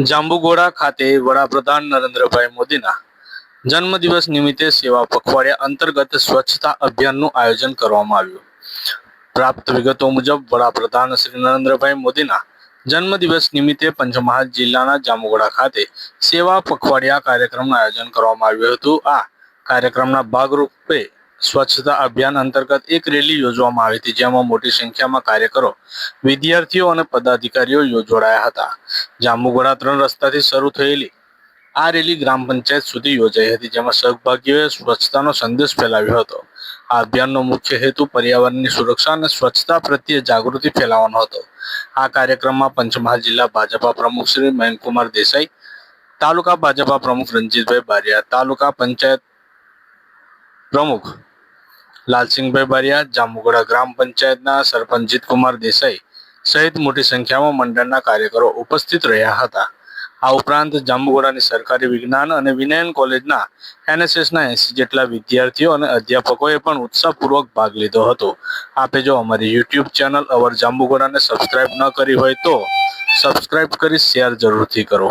જાંબુઘોડા ખાતે વડાપ્રધાન નરેન્દ્રભાઈ મોદીના જન્મદિવસ નિમિત્તે સેવા પખવાડિયા અંતર્ગત સ્વચ્છતા અભિયાનનું આયોજન કરવામાં આવ્યું. પ્રાપ્ત વિગતો મુજબ, વડાપ્રધાન શ્રી નરેન્દ્રભાઈ મોદીના જન્મદિવસ નિમિત્તે પંચમહાલ જિલ્લાના જાંબુગોડા ખાતે સેવા પખવાડિયા કાર્યક્રમનું આયોજન કરવામાં આવ્યું હતું. આ કાર્યક્રમના ભાગરૂપે સ્વચ્છતા અભિયાન અંતર્ગત એક રેલી યોજવામાં આવી હતી, જેમાં મોટી સંખ્યામાં કાર્યકરો, વિદ્યાર્થીઓ અને પદાધિકારીઓ જોડાયા હતા. જાંબુઘોડા ત્રણ રસ્તાથી શરૂ થયેલી આ રેલી ગ્રામ પંચાયત સુધી યોજાઈ હતી, જેમાં સહભાગીઓએ સ્વચ્છતાનો સંદેશ ફેલાવ્યો હતો. આ અભિયાનનો મુખ્ય હેતુ પર્યાવરણની સુરક્ષા અને સ્વચ્છતા પ્રત્યે જાગૃતિ ફેલાવવાનો હતો. આ કાર્યક્રમમાં પંચમહાલ જિલ્લા ભાજપા પ્રમુખ શ્રી મયંકુમાર દેસાઈ, તાલુકા ભાજપા પ્રમુખ રણજીતભાઈ બારિયા, તાલુકા પંચાયત પ્રમુખ લાલસિંહભાઈ બારિયા જાંબુઘોડા ગ્રામ પંચાયતના સરપંચ જીતકુમાર દેસાઈ સહિત મોટી સંખ્યામાં મંડળના કાર્યકરો ઉપસ્થિત રહ્યા હતા. આ ઉપરાંત જાંબુગોડાની સરકારી વિજ્ઞાન અને વિનયન કોલેજના એનએસએસના એસી જેટલા વિદ્યાર્થીઓ અને અધ્યાપકોએ પણ ઉત્સાહપૂર્વક ભાગ લીધો હતો. આપે જો અમારી યુટ્યુબ ચેનલ અવર જાંબુગોડાને સબસ્ક્રાઇબ ન કરી હોય તો સબસ્ક્રાઇબ કરી શેર જરૂરથી કરો.